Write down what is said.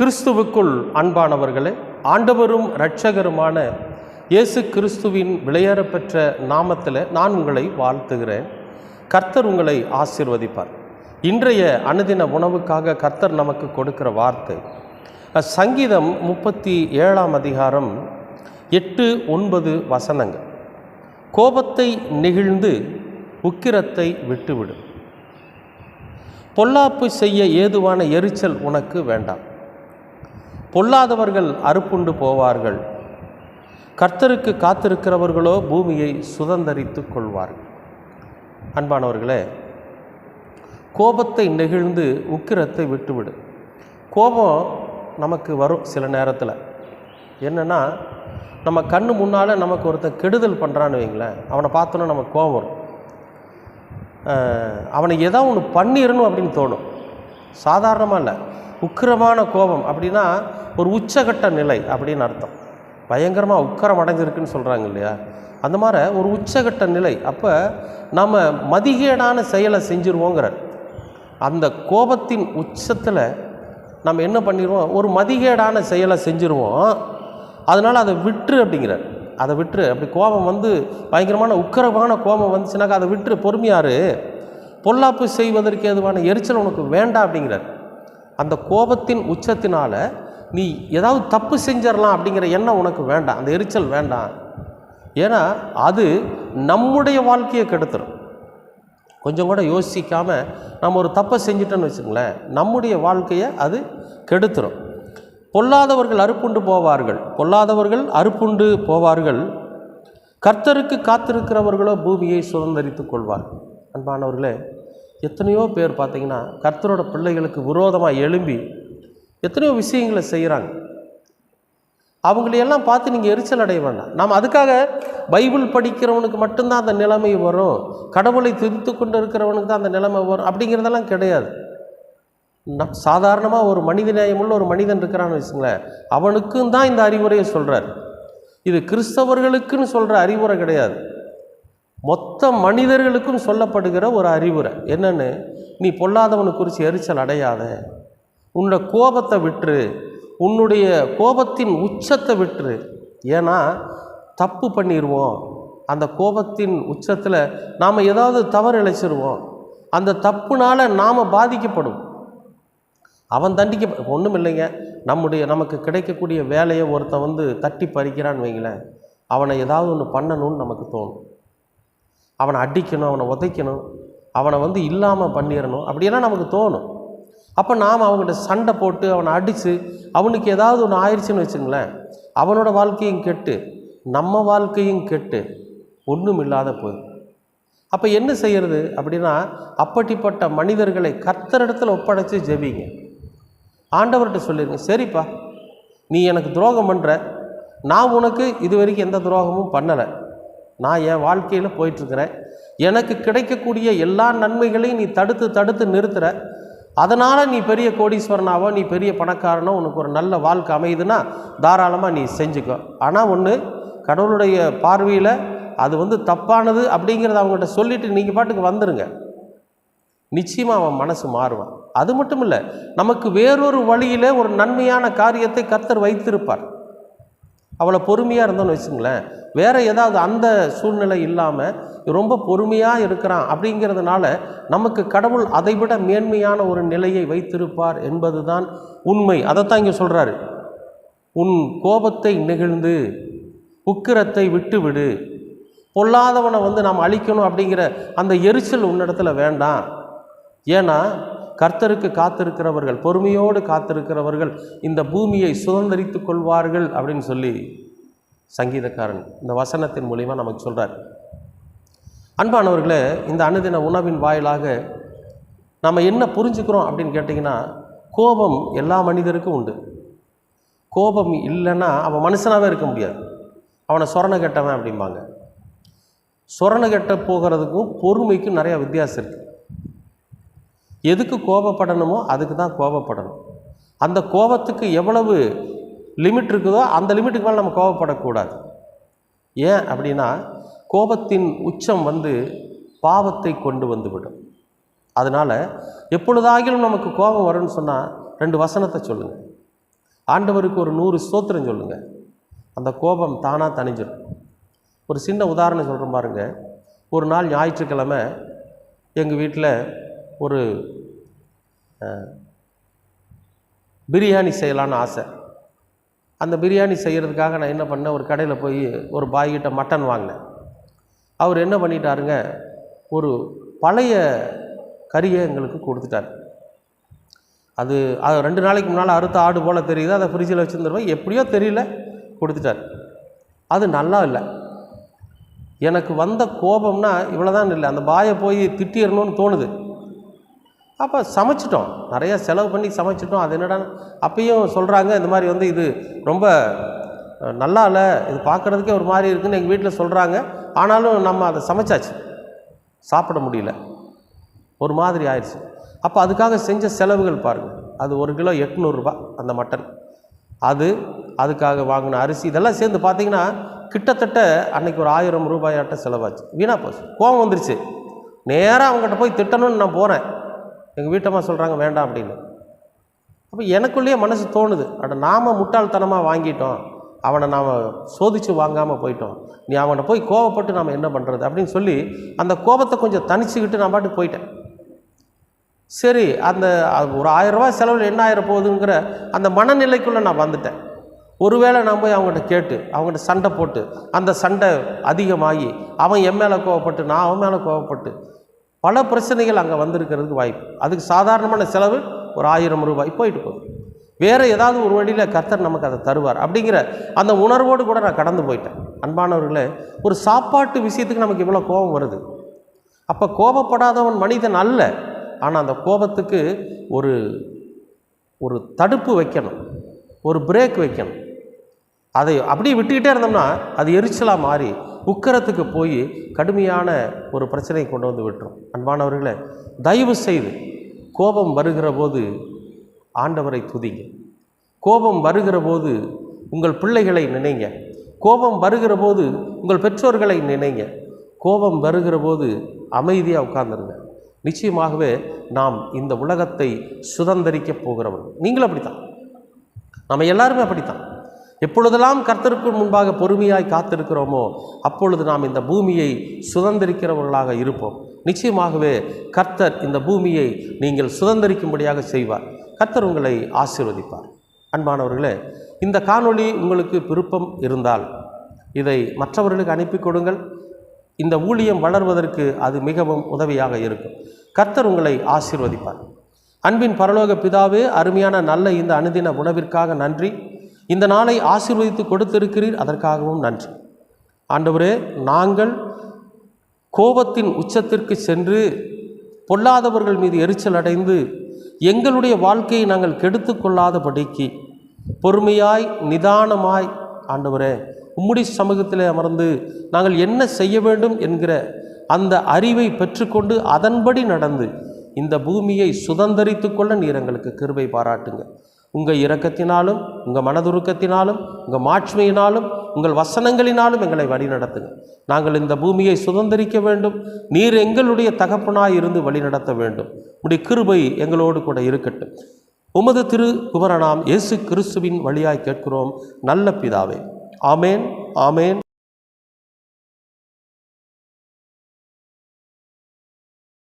கிறிஸ்துவுக்குள் அன்பானவர்களே ஆண்டவரும் இரட்சகருமான இயேசு கிறிஸ்துவின் விளையாடப்பெற்ற நாமத்தில் நான் உங்களை வாழ்த்துகிறேன். கர்த்தர் உங்களை ஆசீர்வதிப்பார். இன்றைய அனுதின உணவுக்காக கர்த்தர் நமக்கு கொடுக்கிற வார்த்தை சங்கீதம் முப்பத்தி ஏழாம் அதிகாரம் எட்டு ஒன்பது வசனங்கள். கோபத்தை நெகிழ்ந்து உக்கிரத்தை விட்டுவிடும் பொல்லாப்பு செய்ய ஏதுவான எரிச்சல் உனக்கு வேண்டாம். பொல்லாதவர்கள் அறுப்புண்டு போவார்கள். கர்த்தருக்கு காத்திருக்கிறவர்களோ பூமியை சுதந்தரித்து கொள்வார்கள். அன்பானவர்களே கோபத்தை நெகிழ்ந்து உக்கிரத்தை விட்டுவிடு. கோபம் நமக்கு வரும் சில நேரத்தில். என்னென்னா நம்ம கண்ணு முன்னால் நமக்கு ஒருத்தன் கெடுதல் பண்ணுறான்னு வைங்களேன் அவனை பார்த்தோன்னா நமக்கு கோபம் வரும். அவனை ஏதோ ஒன்று பண்ணிடணும் அப்படின்னு தோணும். சாதாரணமாக இல்லை. உக்கிரமான கோபம் அப்படின்னா ஒரு உச்சகட்ட நிலை அப்படின்னு அர்த்தம். பயங்கரமாக உக்கரம் அடைஞ்சிருக்குன்னு சொல்கிறாங்க இல்லையா? அந்த மாதிரி ஒரு உச்சகட்ட நிலை. அப்போ நம்ம மதிகேடான செயலை செஞ்சுருவோங்கிறார். அந்த கோபத்தின் உச்சத்தில் நம்ம என்ன பண்ணிடுவோம் ஒரு மதிகேடான செயலை செஞ்சுருவோம். அதனால் அதை விட்டுரு அப்படிங்கிறார். அதை விட்டுரு. அப்படி கோபம் வந்து பயங்கரமான உக்கிரமான கோபம் வந்துச்சுனாக்கா அதை விட்டுரு. பொறுமையாரு பொல்லாப்பு செய்வதற்கு எதுவான எரிச்சல் உனக்கு வேண்டாம் அப்படிங்கிறார். அந்த கோபத்தின் உச்சத்தினால் நீ ஏதாவது தப்பு செஞ்சிடலாம் அப்படிங்கிற எண்ணம் உனக்கு வேண்டாம். அந்த எரிச்சல் வேண்டாம். ஏன்னா அது நம்முடைய வாழ்க்கையை கெடுத்துரும். கொஞ்சம் கூட யோசிக்காமல் நம்ம ஒரு தப்பை செஞ்சிட்டோன்னு வச்சுங்களேன் நம்முடைய வாழ்க்கையை அது கெடுத்துரும். பொல்லாதவர்கள் அறுப்புண்டு போவார்கள். பொல்லாதவர்கள் அறுப்புண்டு போவார்கள். கர்த்தருக்கு காத்திருக்கிறவர்களோ பூமியை சுதந்திரித்து கொள்வார்கள். அன்பானவர்களே எத்தனையோ பேர் பார்த்திங்கன்னா கர்த்தரோட பிள்ளைகளுக்கு விரோதமாக எழும்பி எத்தனையோ விஷயங்களை செய்கிறாங்க அவங்களையெல்லாம் பார்த்து நீங்கள் எரிச்சல் அடைய வேண்டாம். நாம் அதுக்காக பைபிள் படிக்கிறவனுக்கு மட்டும்தான் அந்த நிலைமை வரும். கடவுளை துதித்து கொண்டு இருக்கிறவனுக்கு தான் அந்த நிலைமை வரும். அப்படிங்கிறதெல்லாம் கிடையாது. நம் சாதாரணமாக ஒரு மனித நேயமுள்ள ஒரு மனிதன் இருக்கிறான்னு வச்சுங்களேன் அவனுக்கும் தான் இந்த அறிவுரையை சொல்கிறார் இது கிறிஸ்தவர்களுக்குன்னு சொல்கிற அறிவுரை கிடையாது. மொத்த மனிதர்களுக்கும் சொல்லப்படுகிற ஒரு அறிவுரை. என்னென்னு? நீ பொல்லாதவனை குறித்து எரிச்சல் அடையாத. உன்னோட கோபத்தை விட்டுரு. உன்னுடைய கோபத்தின் உச்சத்தை விட்டுரு. ஏன்னா தப்பு பண்ணிடுவோம் அந்த கோபத்தின் உச்சத்தில் நாம் ஏதாவது தவறு இழைச்சிருவோம். அந்த தப்புனால் நாம் பாதிக்கப்படும். அவன் தண்டிக்க ஒன்றும் இல்லைங்க. நம்முடைய நமக்கு கிடைக்கக்கூடிய வேலையை ஒருத்தன் வந்து தட்டி பறிக்கிறான்னு வைங்களேன். அவனை ஏதாவது ஒன்று பண்ணணும்னு நமக்கு தோணும். அவனை அடிக்கணும் அவனை உதைக்கணும் அவனை வந்து இல்லாமல் பண்ணிடணும் அப்படியெல்லாம் நமக்கு தோணும். அப்போ நாம் அவங்கள்ட்ட சண்டை போட்டு அவனை அடித்து அவனுக்கு ஏதாவது ஒன்று ஆயிடுச்சுன்னு வச்சுங்களேன் அவனோட வாழ்க்கையும் கெட்டு நம்ம வாழ்க்கையும் கெட்டு ஒன்றும் இல்லாத போகுது அப்போ என்ன செய்கிறது அப்படின்னா அப்படிப்பட்ட மனிதர்களை கத்தரிடத்தில் ஒப்படைச்சு ஜெபிங்க. ஆண்டவர்கிட்ட சொல்லிடுங்க சரிப்பா நீ எனக்கு துரோகம் பண்ணுற நான் உனக்கு இது வரைக்கும் எந்த துரோகமும் பண்ணலை. நான் என் வாழ்க்கையில் போயிட்டுருக்கிறேன். எனக்கு கிடைக்கக்கூடிய எல்லா நன்மைகளையும் நீ தடுத்து தடுத்து நிறுத்துகிற அதனால் நீ பெரிய கோடீஸ்வரனாவோ நீ பெரிய பணக்காரனோ உனக்கு ஒரு நல்ல வாழ்க்கை அமையுதுன்னா தாராளமாக நீ செஞ்சுக்கோ. ஆனால் ஒன்று கடவுளுடைய பார்வையில் அது வந்து தப்பானது அப்படிங்கிறத அவங்ககிட்ட சொல்லிவிட்டு நீங்கள் பாட்டுக்கு வந்துடுங்க நிச்சயமாக அவன் மனசு மாறுவான். அது மட்டும் இல்லை நமக்கு வேறொரு வழியில் ஒரு நன்மையான காரியத்தை கத்தர் வைத்திருப்பார். அவ்வளோ பொறுமையாக இருந்தோன்னு வச்சுங்களேன் வேறு ஏதாவது அந்த சூழ்நிலை இல்லாமல் ரொம்ப பொறுமையாக இருக்கிறான் அப்படிங்கிறதுனால நமக்கு கடவுள் அதைவிட மேன்மையான ஒரு நிலையை வைத்திருப்பார் என்பது தான் உண்மை. அதைத்தான் இங்கே சொல்கிறாரு உன் கோபத்தை நெகிழ்ந்து உக்கிரத்தை விட்டுவிடு. பொல்லாதவனை வந்து நாம் அழிக்கணும் அப்படிங்கிற அந்த எரிச்சல் உன்னிடத்துல வேண்டாம். ஏன்னா கர்த்தருக்கு காத்திருக்கிறவர்கள் பொறுமையோடு காத்திருக்கிறவர்கள் இந்த பூமியை சுதந்திரித்து கொள்வார்கள் அப்படின்னு சொல்லி சங்கீதக்காரன் இந்த வசனத்தின் மூலிமா நமக்கு சொல்கிறார் அன்பானவர்களே இந்த அனுதின உணவின் வாயிலாக நம்ம என்ன புரிஞ்சுக்கிறோம் அப்படின்னு கேட்டிங்கன்னா கோபம் எல்லா மனிதருக்கும் உண்டு. கோபம் இல்லைன்னா அவன் மனுஷனாகவே இருக்க முடியாது. அவனை சொரண கெட்டவன் அப்படிம்பாங்க. சொரண கெட்ட போகிறதுக்கும் பொறுமைக்கும் நிறையா வித்தியாசம் இருக்குது எதுக்கு கோபப்படணுமோ அதுக்கு தான் கோபப்படணும். அந்த கோபத்துக்கு எவ்வளவு லிமிட் இருக்குதோ அந்த லிமிட்டுக்கு மேலே நம்ம கோபப்படக்கூடாது. ஏன் அப்படின்னா கோபத்தின் உச்சம் வந்து பாவத்தை கொண்டு வந்துவிடும். அதனால் எப்பொழுதாகிலும் நமக்கு கோபம் வரும்னு சொன்னால் ரெண்டு வசனத்தை சொல்லுங்கள் ஆண்டவருக்கு ஒரு நூறு ஸ்தோத்திரம் சொல்லுங்கள் அந்த கோபம் தானாக தணிஞ்சிடும் ஒரு சின்ன உதாரணம் சொல்கிறேன் பாருங்க. ஒரு நாள் ஞாயிற்றுக்கிழமை எங்கள் வீட்டில் ஒரு பிரியாணி செய்யலான்னு ஆசை. அந்த பிரியாணி செய்கிறதுக்காக நான் என்ன பண்ணேன்? ஒரு கடையில் போய் ஒரு பாய்கிட்ட மட்டன் வாங்கினேன். அவர் என்ன பண்ணிட்டாருங்க? ஒரு பழைய கறியை எங்களுக்கு கொடுத்துட்டார். அது அது ரெண்டு நாளைக்கு முன்னால் அறுத்த ஆடு போல் தெரியுது. அதை ஃப்ரிட்ஜில் வச்சுருந்துருவேன் எப்படியோ தெரியல கொடுத்துட்டார். அது நல்லா இல்லை. எனக்கு வந்த கோபம்னா இவ்வளோதான் இல்லை. அந்த பாயை போய் திட்டிடணும்னு தோணுது. அப்போ சமைச்சிட்டோம். நிறையா செலவு பண்ணி சமைச்சிட்டோம். அது என்னடா அப்பயும் சொல்கிறாங்க இந்த மாதிரி வந்து இது ரொம்ப நல்லா இல்லை. இது பார்க்குறதுக்கே ஒரு மாதிரி இருக்குன்னு எங்கள் வீட்டில் சொல்கிறாங்க ஆனாலும் நம்ம அதை சமைச்சாச்சு. சாப்பிட முடியல. ஒரு மாதிரி ஆயிடுச்சு. அப்போ அதுக்காக செஞ்ச செலவுகள் பாருங்கள் அது ஒரு கிலோ எட்நூறுரூபா அந்த மட்டன். அது அதுக்காக வாங்கின அரிசி. இதெல்லாம் சேர்ந்து பார்த்தீங்கன்னா கிட்டத்தட்ட அன்னைக்கு ஒரு ஆயிரம் ரூபாயாட்ட செலவாச்சு. வீணாக போச்சு. கோவம் வந்துருச்சு. நேராக அவங்ககிட்ட போய் திட்டணும்னு நான் போகிறேன் எங்கள் வீட்டம்மா சொல்கிறாங்க வேண்டாம் அப்படின்னு. அப்போ எனக்குள்ளேயே மனசு தோணுது. அட நாம் முட்டாள்தனமாக வாங்கிட்டோம். அவனை நாம் சோதித்து வாங்காமல் போயிட்டோம். நீ அவனை போய் கோவப்பட்டு நாம் என்ன பண்ணுறது அப்படின்னு சொல்லி அந்த கோபத்தை கொஞ்சம் தனிச்சுக்கிட்டு நான் பாட்டு போயிட்டேன். சரி அந்த ஒரு ஆயிரம் செலவில் என்ன ஆயிரம் போகுதுங்கிற அந்த மனநிலைக்குள்ளே நான் வந்துட்டேன். ஒருவேளை நான் போய் அவங்ககிட்ட கேட்டு அவங்ககிட்ட சண்டை போட்டு அந்த சண்டை அதிகமாகி அவன் என் மேலே கோவப்பட்டு நான் அவன் மேலே கோவப்பட்டு பல பிரச்சனைகள் அங்கே வந்திருக்கிறதுக்கு வாய்ப்பு. அதுக்கு சாதாரணமான செலவு ஒரு ஆயிரம் ரூபாய் போயிட்டு போகுது. வேறு ஏதாவது ஒரு வழியில் கர்த்தர் நமக்கு அதை தருவார் அப்படிங்கிற அந்த உணர்வோடு கூட நான் கடந்து போயிட்டேன். அன்பானவர்களே ஒரு சாப்பாட்டு விஷயத்துக்கு நமக்கு இவ்வளோ கோபம் வருது. அப்போ கோபப்படாதவன் மனிதன் அல்ல. ஆனால் அந்த கோபத்துக்கு ஒரு ஒரு தடுப்பு வைக்கணும். ஒரு பிரேக் வைக்கணும். அதை அப்படியே விட்டுக்கிட்டே இருந்தோம்னா அது எரிச்சலாக மாறி உக்கரத்துக்கு போய் கடுமையான ஒரு பிரச்சனையை கொண்டு வந்து விட்டுரும். அன்பானவர்களை தயவு செய்து கோபம் வருகிற போது ஆண்டவரை துதிங்க. கோபம் வருகிற போது உங்கள் பிள்ளைகளை நினைங்க. கோபம் வருகிற போது உங்கள் பெற்றோர்களை நினைங்க. கோபம் வருகிற போது அமைதியாக உட்கார்ந்துருங்க. நிச்சயமாகவே நாம் இந்த உலகத்தை சுதந்தரிக்கப் போகிறவர்கள். நீங்களும் அப்படித்தான். நம்ம எல்லாருமே அப்படித்தான். எப்பொழுதெல்லாம் கர்த்தருக்கு முன்பாக பொறுமையாய் காத்திருக்கிறோமோ அப்பொழுது நாம் இந்த பூமியை சுதந்திரிக்கிறவர்களாக இருப்போம். நிச்சயமாகவே கர்த்தர் இந்த பூமியை நீங்கள் சுதந்திரிக்கும்படியாக செய்வார். கர்த்தர் உங்களை ஆசீர்வதிப்பார். அன்பானவர்களே இந்த காணொளி உங்களுக்கு விருப்பம் இருந்தால் இதை மற்றவர்களுக்கு அனுப்பி கொடுங்கள். இந்த ஊழியம் வளர்வதற்கு அது மிகவும் உதவியாக இருக்கும். கர்த்தர் உங்களை ஆசீர்வதிப்பார். அன்பின் பரலோக பிதாவே அருமையான நல்ல இந்த அனுதின உணவிற்காக நன்றி. இந்த நாளை ஆசீர்வதித்து கொடுத்திருக்கிறீர் அதற்காகவும் நன்றி. ஆண்டவரே நாங்கள் கோபத்தின் உச்சத்திற்கு சென்று பொல்லாதவர்கள் மீது எரிச்சல் அடைந்து எங்களுடைய வாழ்க்கையை நாங்கள் கெடுத்து கொள்ளாதபடிக்கு பொறுமையாய் நிதானமாய் ஆண்டவரே உம்முடி சமூகத்தில் அமர்ந்து நாங்கள் என்ன செய்ய வேண்டும் என்கிற அந்த அறிவை பெற்றுக்கொண்டு அதன்படி நடந்து இந்த பூமியை சுதந்திரித்து கொள்ள நீர் எங்களுக்கு கிருபை பாராட்டுங்க. உங்கள் இரக்கத்தினாலும் உங்கள் மனதுருக்கத்தினாலும் உங்கள் மாட்சிமையினாலும் உங்கள் வசனங்களினாலும் எங்களை வழிநடத்துங்க. நாங்கள் இந்த பூமியை சுதந்தரிக்க வேண்டும். நீர் எங்களுடைய தகப்பனாய் இருந்து வழிநடத்த வேண்டும். உடைய கிருபை எங்களோடு கூட இருக்கட்டும். உமது திரு குமரனாம் இயேசு கிறிஸ்துவின் வழியாய் கேட்கிறோம். நல்ல பிதாவே. ஆமேன் ஆமேன்.